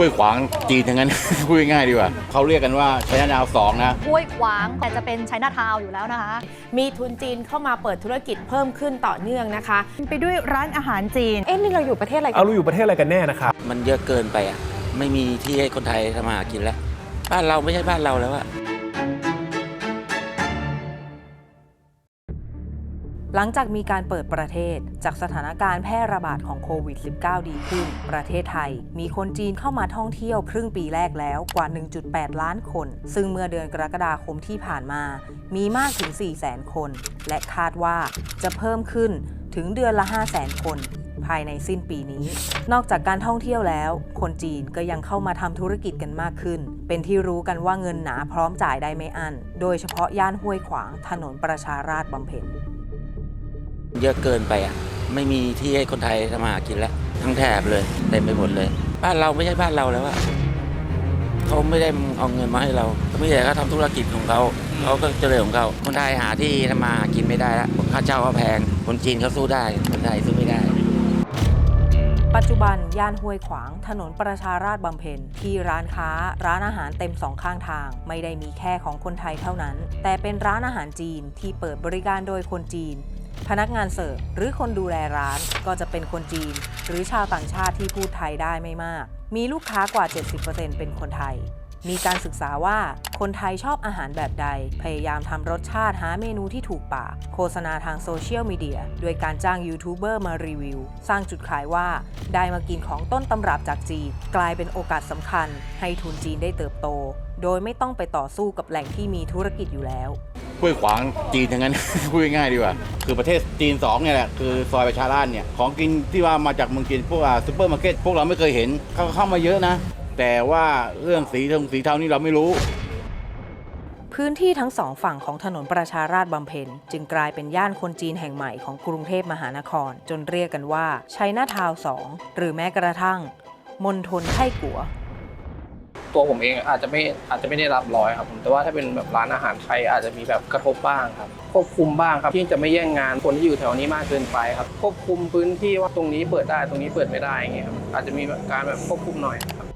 ห้วยขวางจีนทั้งนั้น พูดง่ายๆดีกว่าเขาเรียกกันว่าใช้ดาวสองนะ ห้วยขวางแต่จะเป็นไชน่าทาวน์อยู่แล้วนะคะ มีทุนจีนเข้ามาเปิดธุรกิจเพิ่มขึ้นต่อเนื่องนะคะ ไปด้วยร้านอาหารจีน เอ๊ะนี่เราอยู่ประเทศอะไรกัเอารู้อยู่ประเทศอะไรกันแน่นะครับมันเยอะเกินไปอะ ไม่มีที่ให้คนไทยทำมาหากินแล้ว บ้านเราไม่ใช่บ้านเราแล้วอะ หลังจากมีการเปิดประเทศ จากสถานการณ์แพร่ระบาดของโควิด -19 ดีขึ้น ประเทศไทย มีคนจีนเข้ามาท่องเที่ยวครึ่งปีแรกแล้วกว่า 1.8 ล้านคน ซึ่งเมื่อเดือนกรกฎาคมที่ผ่านมา มีมากถึง 400,000 คน และคาดว่าจะเพิ่มขึ้นถึงเดือนละ 500,000 คน ภายในสิ้นปีนี้ นอกจากการท่องเที่ยวแล้ว คนจีนก็ยังเข้ามาทำธุรกิจกันมากขึ้น เป็นที่รู้กันว่าเงินหนาพร้อมจ่ายได้ไม่อั้น โดยเฉพาะย่านห้วยขวางถนนประชาราษฎร์บำเพ็ญ เยอะเกินไปอะ ไม่มีที่ให้คนไทยทำมาหากินแล้ว ทั้งแถบเลยเต็มไปหมดเลย บ้านเราไม่ใช่บ้านเราแล้วอะเขาไม่ได้เอาเงินมาให้เราไม่ใช่เขาทำธุรกิจของเขาเขาก็เจริญของเขาคนไทยหาที่ทำมาหากินไม่ได้แล้วค่าเช่าก็แพง คนจีนเขาสู้ได้ คนไทยสู้ไม่ได้ปัจจุบันย่านห้วยขวาง ถนนประชาราษฎรบำเพ็ญที่ร้านค้า ร้านอาหารเต็มสองข้างทาง ไม่ได้มีแค่ของคนไทยเท่านั้น แต่เป็นร้านอาหารจีนที่เปิดบริการโดยคนจีน พนักงานเสิร์ฟหรือคนดูแลร้านก็จะเป็นคนจีน หรือชาวต่างชาติที่พูดไทยได้ไม่มาก มีลูกค้ากว่า 70%เป็นคนไทย มีการศึกษาว่าคนไทยชอบอาหารแบบใด พยายามทำรสชาติหาเมนูที่ถูกปาก โฆษณาทางโซเชียลมีเดียด้วยการจ้างยูทูบเบอร์มารีวิว สร้างจุดขายว่า ได้มากินของต้นตำรับจากจีน กลายเป็นโอกาสสำคัญ ให้ทุนจีนได้เติบโต โดยไม่ต้องไปต่อสู้กับแหล่งที่มีธุรกิจอยู่แล้ว ห้วยขวางจีนทั้งนั้น พูดง่ายดีกว่า คือประเทศจีนสองเนี่ยแหละคือซอยประชาราษฎรเนี่ยของกินที่ว่ามาจากเมืองจีนพวกซูเปอร์มาร์เก็ตพวกเราไม่เคยเห็นเขาเข้ามาเยอะนะ แต่ว่าเรื่องสีทงสีเทานี่เราไม่รู้ พื้นที่ทั้งสองฝั่งของถนนประชาราษฎรบำเพ็ญจึงกลายเป็นย่านคนจีนแห่งใหม่ของกรุงเทพมหานคร จนเรียกกันว่าไชัยนาทาวน์สองหรือแม้กระทั่งมณฑลไทกัว ตัวผมเองอาจจะไม่อาจจะไม่ได้รับร้อยครับผมแต่ว่าถ้าเป็นแบบร้านอาหารไทยอาจจะมีแบบกระทบบ้างครับควบคุมบ้างครับที่จะไม่แย่งงานคนที่อยู่แถวนี้มากเกินไปครับควบคุมพื้นที่ว่าตรงนี้เปิดได้ตรงนี้เปิดไม่ได้อย่างเงี้ยครับอาจจะมีการแบบควบคุมหน่อยครับ